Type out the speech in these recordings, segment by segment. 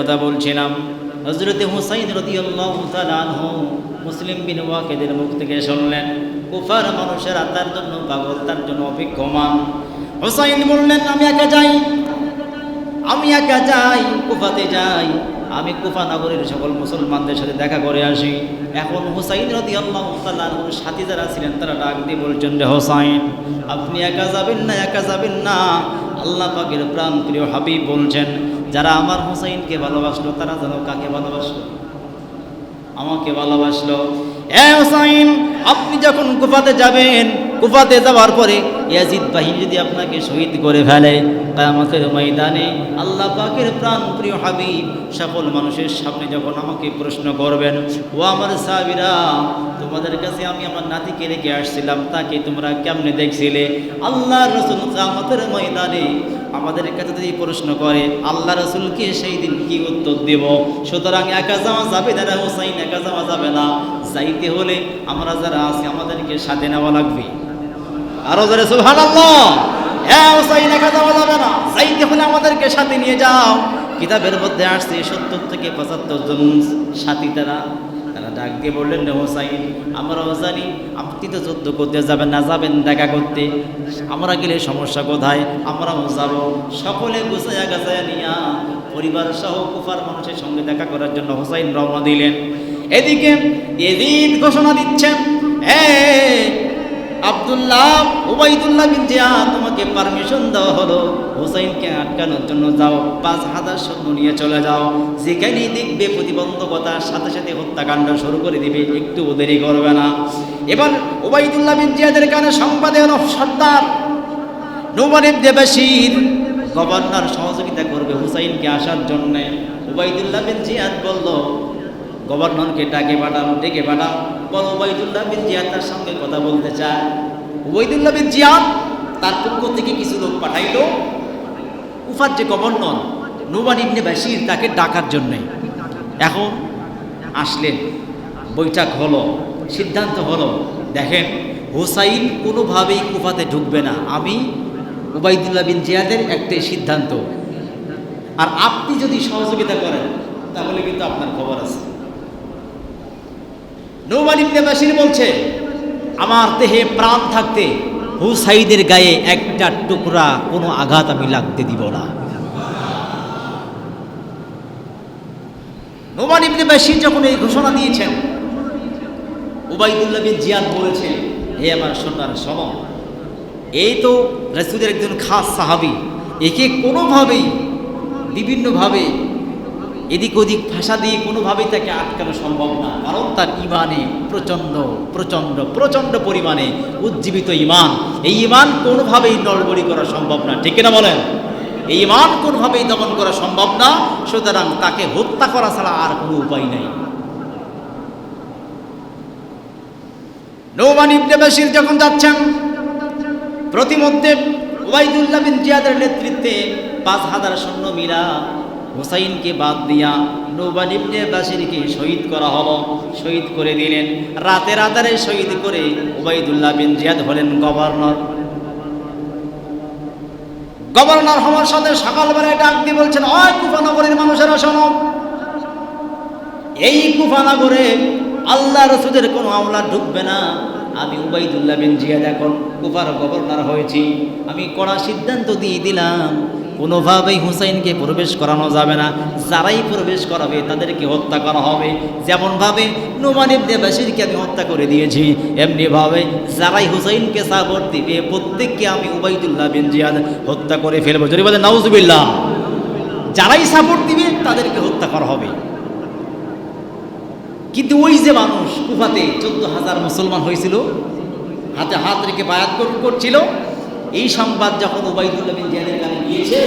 কথা বলছিলাম। হজরতে হুসাইন আনহু মুসলিম বিন ওয়াকিদের মুখ থেকে শুনলেন। কুফার মানুষেরা তার জন্য পাগল, তার জন্য অভিজ্ঞমান হুসাইন বললেন, আমি একা যাই। আমি একা যাই, কুফাতে যাই। আমি কুফা নগরীর সকল মুসলমানদের সাথে দেখা করে আসি। এখন হুসাইন রদি আল্লাহ সাথী যারা ছিলেন, তারা ডাক দিয়ে বলছেন যে হোসাইন, আপনি একা যাবেন না, একা যাবেন না। আল্লাহ পাকের প্রাণ প্রিয় হাবিব বলছেন যারা আমার হুসাইনকে ভালোবাসলো, তারা যেন কাকে ভালোবাসলো? আমাকে ভালোবাসলো। হ্যাঁ হোসাইন, আপনি যখন কুফাতে যাবেন, কুফাতে যাওয়ার পরে ইয়াজিদ বাহিনী যদি আপনাকে শহীদ করে ফেলে আমাদের ময়দানে আল্লাহ পাকের প্রাণ প্রিয় হাবিব, সকল মানুষের সামনে যখন আমাকে প্রশ্ন করবেন, ও আমার সাবিরা তোমাদের কাছে আমি আমার নাতিকে রেখে আসছিলাম, তাকে তোমরা কেমনে দেখছিলে? আল্লাহ রসুল আমাদের ময়দানে আমাদের কাছে যদি প্রশ্ন করে, আল্লাহ রসুলকে সেই দিন কি উত্তর দেব? সুতরাং একা যাওয়া যাবে না হোসাইন, একা যাওয়া যাবে না। যাইতে হলে আমরা যারা আছি, আমাদেরকে সাথে নেওয়া লাগবে। আরও যারা সুহান হ্যাঁ হোসাইন, একা যাওয়া যাবে না। যাইতে হলে আমাদেরকে সাথে নিয়ে যাও। কিতাবের মধ্যে আসছে সত্তর থেকে পঁচাত্তর জন সাথী তারা। তারা ডাক দিয়ে বললেন রে হোসাইন আমরাও জানি আপনি তো যুদ্ধ করতে যাবেন না, যাবেন দেখা করতে। আমরা গেলে সমস্যা কোথায়? আমরাও যাব। সকলে গুছাইয়া গাছাইয়া নিয়া পরিবার সহ কুফার মানুষের সঙ্গে দেখা করার জন্য হোসাইন রওনা দিলেন। এদিকে এদিন ঘোষণা দিচ্ছেন, এ আব্দুল্লাহ উবাইদুল্লাহ বিন জিয়াদ তোমাকে পারমিশন দেওয়া হলো। হোসাইনকে আটকানোর জন্য যাও, পাঁচ হাজার সৈন্য নিয়ে চলে যাও। যেখানেই দেখবে প্রতিবন্ধকতার সাথে সাথে হত্যাকাণ্ড শুরু করে দিবে, একটু দেরি করবে না। এবার উবাইদুল্লাহ বিন জিয়াদের কানে সংবাদে সর্দার নোমানিব দেবাসীর গভর্নর সহযোগিতা করবে হুসাইনকে আসার জন্যে। উবাইদুল্লাহ বিন জিয়াদ বলল, গভর্নরকে ডাকে পাঠাও, ডেকে পাঠাও। বল উবাইদুল্লাহ বিন জিয়াদ তার সঙ্গে কথা বলতে চায়। উবাইদুল্লাহ বিন জিয়াদ তার পক্ষ থেকে কিছু লোক পাঠাইল। উফার যে গভর্নর নোমান ইবনে বাসির তাকে ডাকার জন্যে। এখন আসলেন, বৈঠক হলো, সিদ্ধান্ত হলো, দেখেন, হোসাইন কোনোভাবেই কুফাতে ঢুকবে না। আমি উবাইদুল্লাহ বিন জিয়াদের একটাই সিদ্ধান্ত। আর আপনি যদি সহযোগিতা করেন, তাহলে কিন্তু আপনার খবর আছে। নৌমান ইবনে বাসির বলছে, আমার দেহে প্রাণ থাকতে হুসাইদের গায়ে একটা টুকরা কোনো আঘাত আমি লাগতে দিব না। নোমান ইবনে বাসির যখন এই ঘোষণা দিয়েছেন, উবাইদুল্লাহ বিন জিয়াদ বলেছেন, হে আমার সোনার সম এই তো রাসুলের একজন খাস সাহাবি, একে কোনোভাবেই, বিভিন্নভাবে এদিক ওদিক ভাষা দিয়ে কোনোভাবেই তাকে আটকানো সম্ভব না। কারণ তার ইমানে প্রচণ্ড প্রচণ্ড প্রচণ্ড পরিমাণে উজ্জীবিত ইমান। এই ইমান কোনোভাবেই নড়বড়ি করা সম্ভব না। ঠিক না বলেন? এই ইমান কোনোভাবেই দমন করা সম্ভব না। সুতরাং তাকে হত্যা করা ছাড়া আর কোনো উপায় নেই। নৌমান ইবনে বাশির যখন যাচ্ছেন, প্রতিমধ্যে ওবাইদুল্লাহ বিন জিয়াদের নেতৃত্বে পাঁচ হাজার সৈন্য মিলা হুসাইনকে বাদ দিয়া নৌবান ইবনে বাশিরকে শহীদ করা হলো। শহীদ করে দিলেন। রাতে রাতারে শহীদ করে ওবাইদুল্লাহ বিন জিয়াদ হলেন গভর্নর। গভর্নর হওয়ার সাথে সকালবেলায় ডাক দিয়ে বলছেন, ওই কুফানগরের মানুষেরা শোনো। এই কুফানগরে আল্লাহ রসুদের কোনো আমলা ঢুকবে না। আমি উবাইদুল্লাহ বিন জিয়াদ এখন কুফার গভর্নর হয়েছি। আমি কড়া সিদ্ধান্ত দিয়ে দিলাম কোনোভাবেই হুসাইনকে প্রবেশ করানো যাবে না। যারাই প্রবেশ করাবে, তাদেরকে হত্যা করা হবে। যেমনভাবে নোমানিব দেবাসীরকে আমি হত্যা করে দিয়েছি, এমনিভাবে যারাই হুসাইনকে সাপোর্ট দিবে, প্রত্যেককে আমি উবাইদুল্লাহ বিন জিয়াদ হত্যা করে ফেলব। যদি বলে নাউজুবিল্লাহ। যারাই সাপোর্ট দিবে, তাদেরকে হত্যা করা হবে। কিন্তু ওই যে মানুষ কুফাতে চোদ্দ হাজার মুসলমান হয়েছিল, হাতে হাত রেখে বায়াত করছিল এই সংবাদ যখন উবাইদুল্লাহ বিন জিয়াদের কানে গিয়েছে,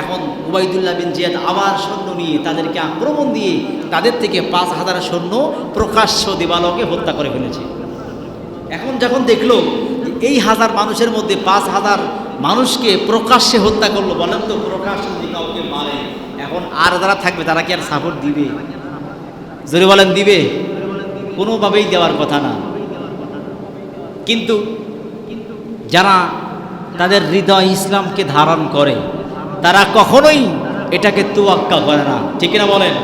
এখন উবাইদুল্লাহ বিন জিয়াদ আবার সৈন্য নিয়ে তাদেরকে আক্রমণ দিয়ে তাদের থেকে পাঁচ হাজার সৈন্য প্রকাশ্য দেবালকে হত্যা করে ফেলেছে। এখন যখন দেখল এই হাজার মানুষের মধ্যে পাঁচ হাজার মানুষকে প্রকাশ্যে হত্যা করল, বলেন তো প্রকাশ্য কাউকে মারে, এখন আর যারা থাকবে তারা কি আর সাপোর্ট দিবে? জোরে বলেন, দিবে? কোনোভাবেই দেওয়ার কথা না। কিন্তু যারা তাদের হৃদয় ইসলামকে ধারণ করে। তারা কখনোই এটাকে তুয়াক্কা করে না। ঠিক না বলেন?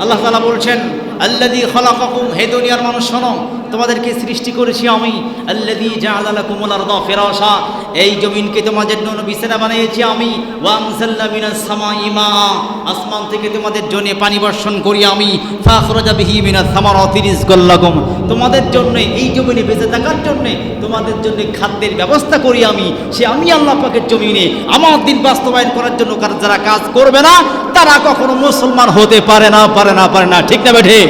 আল্লাহ তালা বলছেন আল্লাদি খলাকাকুম হে দুনিয়ার মানুষ শোনো, তোমাদেরকে সৃষ্টি করেছি আমি। আল্লাদি জাহাদালা কুমলার দ ফেরাসা এই জমিনকে তোমাদের জন্য বিছানা বানিয়েছি আমি। আসমান থেকে তোমাদের জন্য পানি বর্ষণ করি আমি। তোমাদের জন্য, এই জমিনে বেঁচে থাকার জন্য, তোমাদের জন্য খাদ্যের ব্যবস্থা করি আমি। সে আমি আল্লাহ পাকের জমিনে। আমার দিন বাস্তবায়ন করার জন্য যারা কাজ করবে না, তারা কখনো মুসলমান হতে পারে না পারে না পারে না। ঠিক না বেঠে?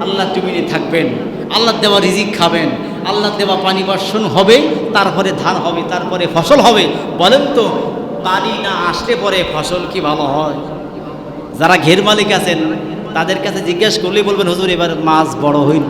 আল্লাহ জমিনে থাকবেন। আল্লাহ দেওয়া রিজিক খাবেন। আল্লাহ দেওয়া পানি বর্ষণ হবে, তারপরে ধান হবে, তারপরে ফসল হবে। বলেন তো, পানি না আসলে পরে ফসল কি ভালো হয়? যারা ঘের মালিক আছেন, তাদের কাছে জিজ্ঞেস করলেই বলবেন, হুজুর, এবার মাছ বড় হইল।